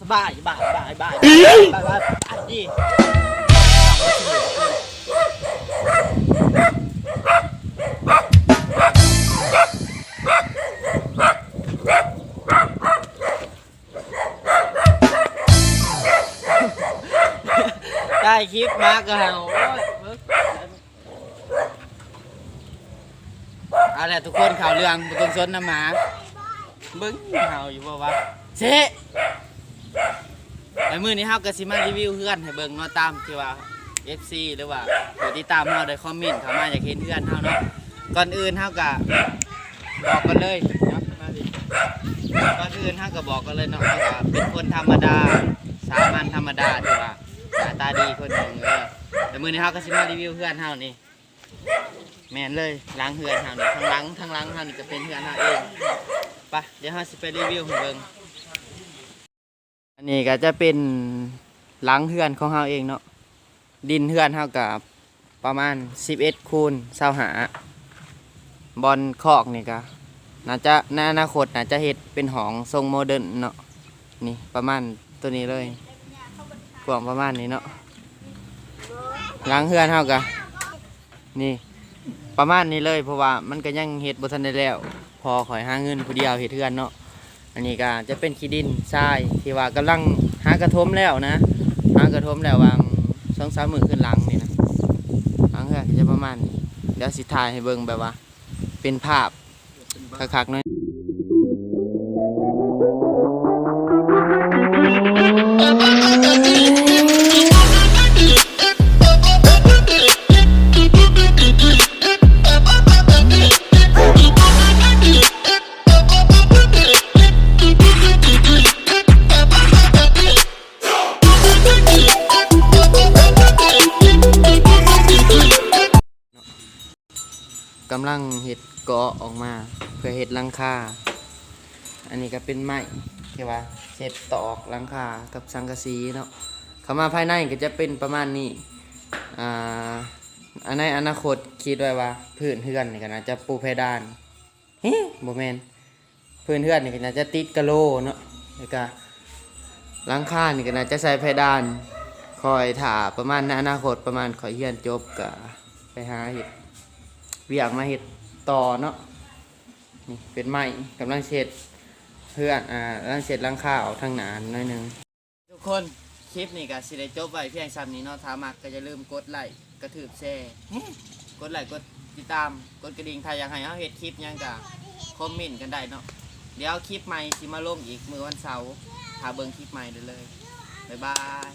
สบายสบายสบายสบายได้คลิปมากแล้วอะไรทุกคนข่าวเรื่องบุตรสนนะหมา บึ้งข่าวอยู่บ่วะเซ ไอ้มือนี้เฮาก็สิมารีวิวเพื่อนให้เบิ่งเนาะตามที่ว่า FC หรือว่าผู้ที่ตามเฮาได้คอมเมนต์เข้ามาอยากเห็นเพื่อนเฮาเนาะก่อนอื่นเฮาก็บอกกันเลยเนาะมาดิก่อนอื่นเฮาก็บอกกันเลยเนาะเฮาเป็นคนธรรมดาสามัญธรรมดาที่ว่าหน้าตาดีคนหนึงเออแต่มือนี้เฮาก็สิมารีวิวเพื่อนเฮานี่แม่นเลยล้างเพื่อนเฮานี่ทั้งหลังทั้งหลังเฮานี่ก็เป็นเพื่อนเฮาเองไปเดี๋ยวเฮาสิไปรีวิวให้เบิ่ง อันนี้ก็จะเป็นหลังเฮือนของเฮาเองเนาะดินเฮือนเฮากับประมาณ 11คูณเาหาบอลคอกนี่ก็น่าจะในอนาคตน่าจะเฮ็ดเป็นหองทรงโมเดิร์นเนาะนี่ประมาณตัวนี้เลยกว้างประมาณนี้เนาะหลังเฮือนเฮาก็นี่ประมาณนี้เลยเพราะว่ามันก็ยังเฮ็ดบ่ทันได้แล้ว พอข่อยหาเงินผู้เดียวเฮ็ดเฮือนเนาะ อันนี้ก็จะเป็นขี้ดินทรายที่ว่ากำลังหากระทมแล้วนะ หากระทมแล้ววางสองสามมือขึ้นหลังนี่นะหลังก็จะประมาณนี้เดี๋ยวสิทายให้เบิ่งแบบว่า เป็นภาพคักๆหน้อย กำลังเห็ดเกาะออกมา เพื่อเห็ดลังคาอันนี้ก็เป็นไม้ที่ว่าเห็ดตอกลังคากับสังกะสีเนาะเข้ามาภายในก็จะเป็นประมาณนี้อ่าอันในอนาคตคิดไว้ว่าพื้นเฮือนนี่ก็น่าจะปูเพดานเฮ้บ่แมนพื้นเฮือนนี่ก็น่าจะติดกะโลเนาะแล้วก็ลังคานี่ก็น่าจะใส่เพดานคอยถ่าประมาณในอนาคตประมาณขอยเฮียนจบก็ไปหาเห็ด เวียกมาเห็ดต่อเนาะนี่เป็นไม้กำลังเช็ดเพื่อนอ่ากำลังเช็ดลังคาออกทางหนานหน้อยหนึง ทุกคนคลิปนี้ก็สิได้จบไว้เพียงซ้ำนี้เนาะถ้ามักก็อย่าลืมกดไลค์กระถืบแชร์กดไลค์กดติดตามกดกระดิ่งถ้าอยากให้เฮาเฮ็ดคลิปหยังก็คอมเมนต์กันได้เนาะเดี๋ยวคลิปใหม่สิมาลงอีกมื้อวันเสาร์ถ้าเบิ่งคลิปใหม่ได้เลยบ๊ายบาย